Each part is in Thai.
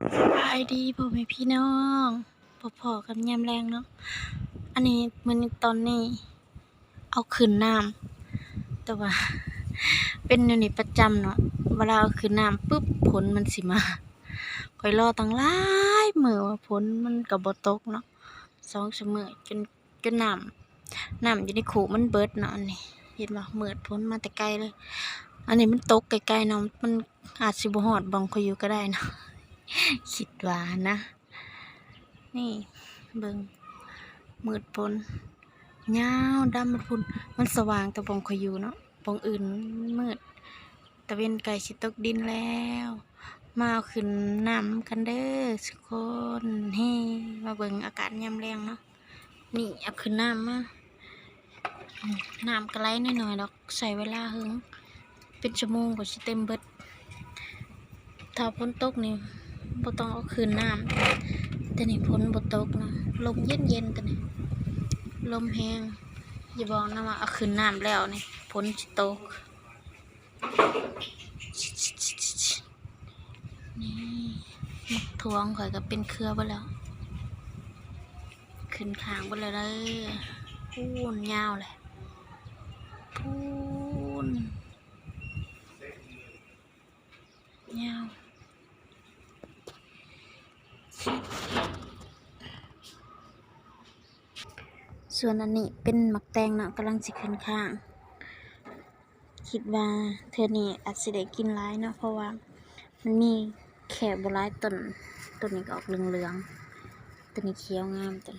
สบายดีพ่อแม่พี่น้องพอพอๆกันยามแรงเนาะ อันนี้มันตอนนี้ เอาขึ้นน้ำแต่ว่า เป็นอยู่นี่ประจำเนาะ เวลาเอาขึ้นน้ำปุ๊บผลมันสิมาคอยรอตั้งหลายมือว่าผลมันก็บ่ตกเนาะสองชั่วโมงจนจนน้ำน้ำอยู่ในคูมันเบิดเนาะอันนี้ เห็นบ่มืดพ้นมาแต่ไกลเลย อันนี้มันตกไกลๆเนาะ มันอาจสิบ่ฮอดบองคอยอยู่ก็ได้เนาะ คิดว่านะ นี่เบิงมืดพนยาดำมันพุ่น มันสว่างแต่บองคอยอยู่เนาะบองอื่นมืดตะเวนไก่สิตกดินแล้ว มาเอาขึ้นน้ำกันเด้อทุกคนเฮ้มาเบิงอากาศยามแรงเนาะนี่เอาขึ้นน้ำมาน้ำกระไรหน่อยๆดอกใส่เวลาหึงเป็นชั่วโมงกว่าสิเต็มเบิดถ้าฝนตกนี่ บ่ต้องเอาคืนน้ำแต่นี่ฝนบ่ตกนะลมเย็นเย็นแต่นี่ลมแห้งอย่าบอกนะว่าเอาคืนน้ำแล้วนี่ฝนตกนี่มักทวงข่อยก็เป็นเครือไปแล้ว ขึ้นขางไปเลยเด้อพูนยาวเลยพูนยาว ส่วนอันนี้เป็นหมักแตงเนาะกำลังสิขึ้นข้าง คิดว่าเธอนี่อาจสิได้กินร้ายเนาะเพราะว่ามันมีแค่บหลายต้นต้นนี้ก็ออกเหลืองๆต้นนี้เขียวงามต้น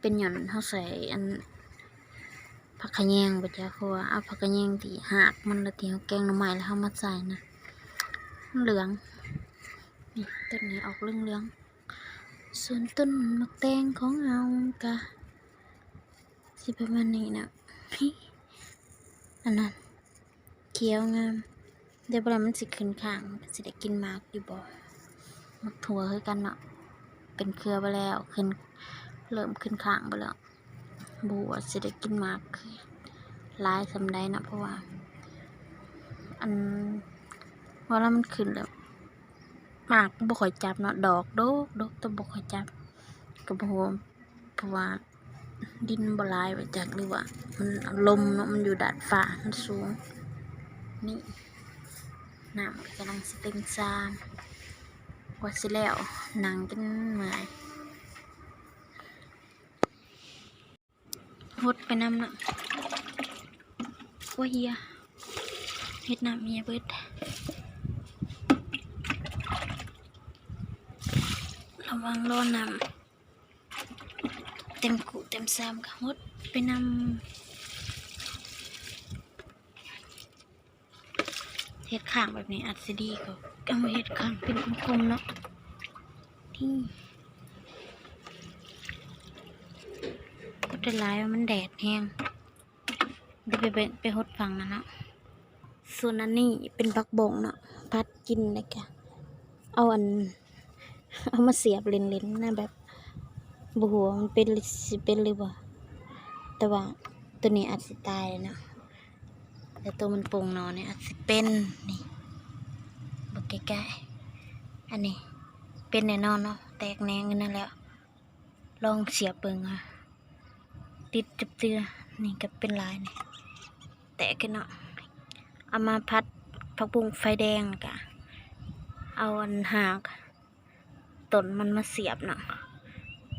เป็นหย่อนเขาใส่อันผักขะแยงไปจ้ะเพราะว่าเอาผักขะแยงที่หักมันแล้วที่เขาแกงหน่อไม้แล้วเขามาใส่นะเหลืองนี่ต้นนี้ออกเหลืองๆส่วนต้นหมักแตงของเรากะ สิประมาณนี้นะอันนั้นเขียวงาม เดี๋ยวเวลามันสิขึ้นข้างสิได้กินมากอยู่บ่มักถั่วคือกันเนาะเป็นเครือไปแล้วขึ้นเริ่มขึ้นข้างไปแล้วบัวสิได้กินมากลายสำใดนะเพราะว่า อันเวลามันขึ้นแล้วมากบ่ค่อยจับเนาะดอกดกดกแต่บ่ค่อยจับก็บ่ฮู้ว่าเพราะว่า ดินบลายไปจากหรือว่า มันลมเนาะมันอยู่ดาดฟ้ามันสูง นี่น้ำก็กำลังสเต็มซามว่าสิแล้วหนังกันเมื่อยหดไปน้ำนะว่าเฮียเฮ็ดน้ำเฮียเบิดระวังร้อนน้ำ เต็มกุเต็มซามค่ะมดไปนำเฮ็ดข้างแบบนี้อาจจะดีกว่าเอาเฮ็ดข้างเป็นกลมๆเนาะที่ก็จะร้ายว่ามันแดดแห้งเดี๋ยวไปไปไปหดฟังนะเนาะส่วนอันนี้เป็นผักบงเนาะพัดกินเลยค่ะเอาอัน เอามาเสียบเลนๆนะแบบ บหัวมันเป็นสิเป็นหรือบ่แต่ว่าตัวนี้อาจสิตายเลยนาะแต่ตัวมันโป่งนอนเนี่ยอาจสิเป็นนี่บกใกล้ๆอันนี้เป็นแน่นอนเนาะแตกแนงกันนั่นแล้ว ลองเสียบเบิ่งอะติดจับเตือนี่ก็เป็นลายนี่แตกกันเนาะเอามาพัดผักบุ้งไฟแดงกะเอาอันหากต้นมันมาเสียบเนาะ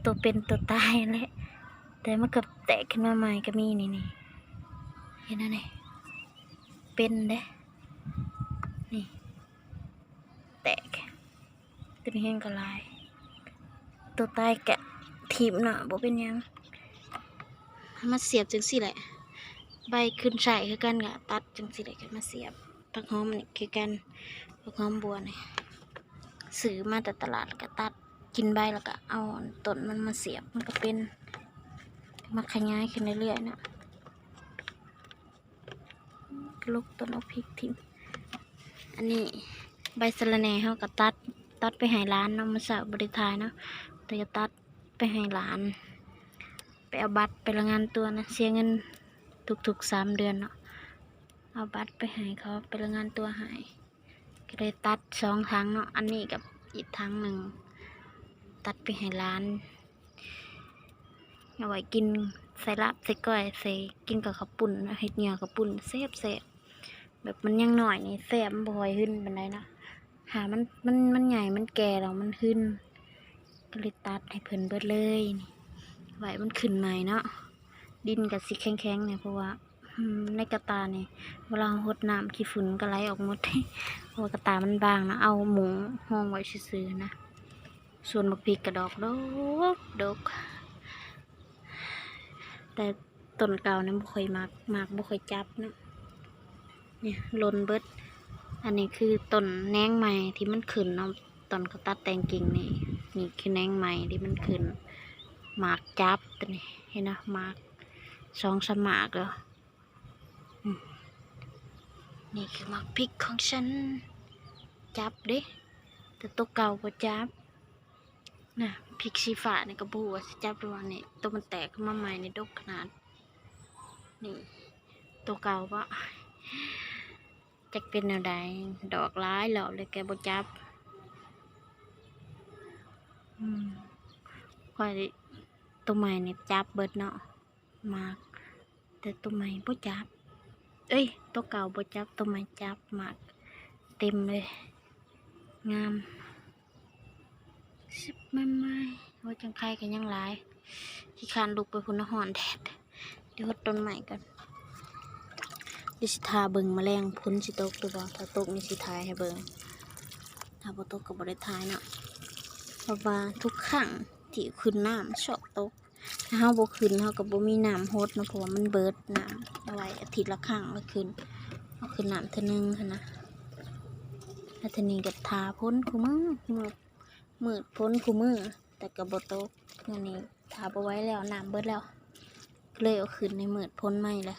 ตัวเป็นตัวตายแหละแต่มันกับแตกขึ้นมาใหม่ก็มีนี่นี่เห็นไหมนี่เป็นเด้นี่แตกตัวนี้แห้งกระลาย ตัวตายแกะทีมเนาะบ่เป็นยังมาเสียบจังสิแหละ ใบขึ้นใส่คือกันกะตัดจังสิแหละก็มาเสียบผักหอมนี่คือกันผักหอมบัวนี่ซื้อมาแต่ตลาดก็ตัด กินใบแล้วก็เอาต้นมันมาเสียบมันก็เป็นมาขยายขึ้นเรื่อยๆนะลูกต้นเอาพริกทิมอันนี้ใบสะระแหน่เขาก็ตัดตัดไปให้ร้านเนาะมาสาวบริทายเนาะแต่จะตัดไปให้ร้าน ไปเอาบัตรไประงานตัวนะเสียเงินทุกๆสามเดือนเนาะเอาบัตรไปให้เขาไประงานตัวให้ก็เลยตัดสองครั้งเนาะอันนี้กับอีกทั้งหนึ่ง ตัดไปให้ร้านเอาไว้กินใส่ลาบใส่ก้อยใส่กินกับข้าวปุ่นเฮ็ดเหนียวข้าวปุ่นแซ่บแซ่บแบบมันยังหน่อยนี่แซ่บบ่อยขึ้นเปานใดนะหามันมันมันใหญ่มันแก่แล้วมันขึ้นก็เลยตัดให้เพิ่นเบิดเลยนี่ไว้มันขึ้นใหม่เนาะดินกับสิแข็งๆเนี่ยเพราะว่าในกระตาเนี่ยเวลาหดน้ำขี้ฝุ่นก็ไหลออกหมดเพราะกระตามันบางนะเอาหมูห้องไว้ซื่อนะ ส่วนบักพริกกระดอกดกดก แต่ต้นเก่านั้นบ่ค่อยมากมากบ่ค่อยจับนะเนี่ยลนเบิด อันนี้คือต้นแนงใหม่ที่มันขึ้นเนาะต้นเขาตัดแต่งกิ่งนี่นี่คือแนงใหม่ที่มันขึ้นหมากจับตัวนี้เห็นนะหมากสองสมากแล้วนี่คือหมากพริกของฉัน จับเด้แต่ตัวเก่าบ่จับ นะพริกสีฟ้านี่ก็บฮูว่าสิจับหรือว่านี่ตัวมันแตกขึ้นมาใหม่ในดกขนาด นี่ ตัวเก่าปะจักเป็นแนวใดดอกร้ายแล้วเลยแกบ่จับอืมค่อยตัวใหม่นี่จับเบิดเนาะมาก แต่ตัวใหม่บ่จับ เอ้ย ตัวเก่าบ่จับตัวใหม่จับมาก เต็มเลย งาม สิบไม่ไม่ว่าจังใครกันยังหลายขี้คานลุกไปพุ่นหอนแดดเดี๋ยวต้นใหม่กันดี๋ยวสิทาเบิ่งแมลงพุ้นสิตกตัวบ่ถ้าตกนี่สิทายให้เบิงถ้าบ่ตกก็บ่ได้ทายเนาะเพราะว่าทุกครั้งที่ขึ้นน้ำชอบตกถ้าเฮาบ่ขึ้นเฮาก็บ่มีน้ำหดเนาะเพราะว่ามันเบิดน้ำเอาไว้อาทิตย์ละครั้งล้วขึ้นเอาขึ้นน้ำเทื่อนึงหั้นนะแล้วทีนี้ก็ทาพ้นคู่มือมืด มืดพ้นคู่มือ แต่ก็บ่ตกอันนี้ทาบ่ไว้แล้วน้ำเบิดแล้วเลยเอาขึ้นในมืดพ้นไม่เลย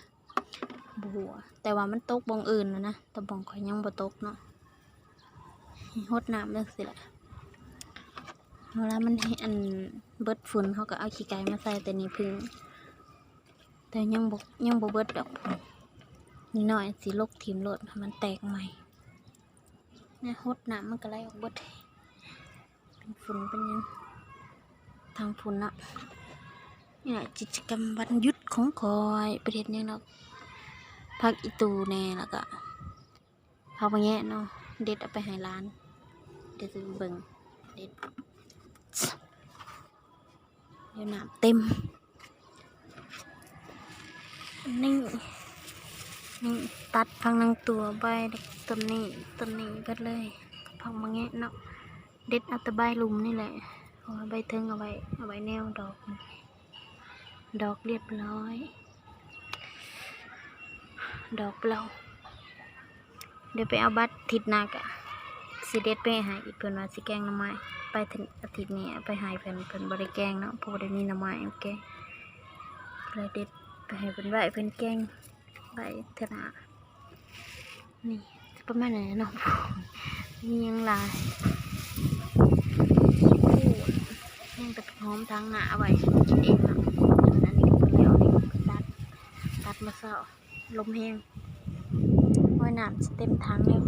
บัว แต่ว่ามันตกบองอื่นนะนะแต่บองข่อยยังบ่ตกเนาะหดน้ำเลิกสิละเวลามันเห็นอันเบิดฝุ่นเขาก็เอาขี้ไก่มาใส่แต่นี่พึ่งแต่ยังบกยังบ่เบิดดอกพุ่นนิดหน่อยสิลกทีมรถให้มันแตกใหม่เนี่ยหดน้ำมันก็ไหลออกเบิด ฝุ่นเป็นยังทางฝุ่นเนาะนี่ยกิจกรรมวันยุดของคอยประเทศนี้เนาะพักอีตูแน่แล้วก็พักไปแง่เนาะเด็ดเอาไปให้ร้าน เดี๋ยวจะเบิ่งเด็ดเดี๋ยวน้ำเต็มนี่นี่ตัดพังนังตัวใบต้นนี้ต้นนี้ก็เลยพังมาแง่เนาะ เด็ดเอาต่ใบลุมนี่แหละเอาใบเทิงเอาไว้เอาไว้แนวดอก ดอกเรียบร้อย ดอกเราเดี๋ยวไปเอาบัตรทิศนักะสิเด็ดไปหาอีกเพิ่นว่าสิแกงน้ำไม้ไปถึงอาทิตย์นี้ไปหายเพิ่นเพิ่นบ่ได้แกงเนาะพราะบ่ได้มีน้ำไม้เอาแกงเลยเด็ดไปห้เพิ่นไว้เพิ่นแกงไว้เถอะนะนี่ประมาณนั้นเนาะมียังหลายโอ้ยังแต่หอมทางหน้าไว้กินเองนะอันนี้ก็เป็นแล้วนี่ก็ตัดตัดมาเศร้าลมแห้งว่ายน้ำจะเต็มถังแล้ว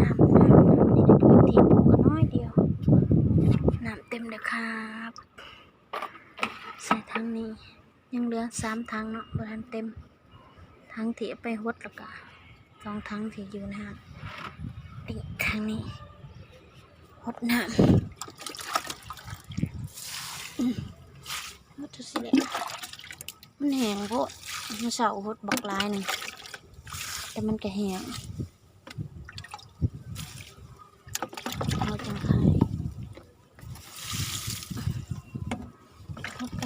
น้ำน้ำน้ำนี่ในพื้นที่ปลูกก็น้อยเดียว น้ำเต็มเลยครับใส่ถังนี้ ยังเหลือสามถังเนาะบทันเต็มถังที่ไปหดแล้วก็สองถังที่อยู่นะฮะนี่ถังนี้หดน้ำ หดทุสิแหละมันแห้งโพดมันเสาหดบักลายหนึ่งแต่มันก็แห้งเราจังขายเข้าไป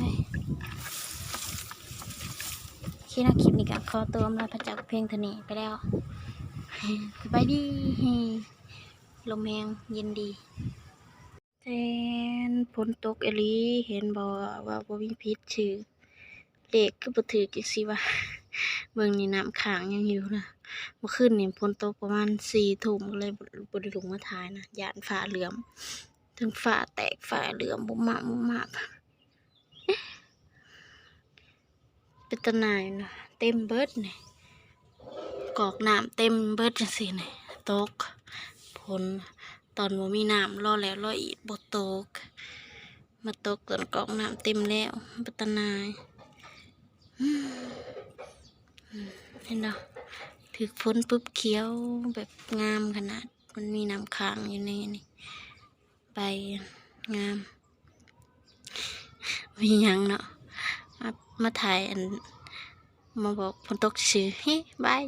คิดว่าคลิปนี้ก็ขอตัวมาพระจักเพียงเทนีไปแล้วสบายดีลมแหงเย็นดี แทนฝนตกเอลีเห็นบอกว่าบ่มีพิษชื่อเลขคือบ่ถือจังซี่ว่าเบิ่งนี่น้ำค้างยังอยู่นะเมื่อคืนนี่ฝนตกประมาณ4ทุ่มก็เลยบ่ได้ลงมาถ่ายนะยานฟ้าเหลือมถึงฟ้าแตกฟ้าเหลือมบ่มาบ่มาเป็นตาหนายนะเต็มเบิดนี่กอกน้ำเต็มเบิดจังซี่นี่ตกฝน ตอนบ่มีน้ำรอแล้วรออีกบ่ตก มาตกตอนกอกน้ำเต็มแล้วปัตนายเห็นเนาะถึกฝนปุ๊บเขียวแบบงามขนาด มันมีน้ำค้างอยู่ในนี่ใบงาม มียังเนาะมามาถ่ายอันมาบอกฝนตกชื่อเฮ้บาย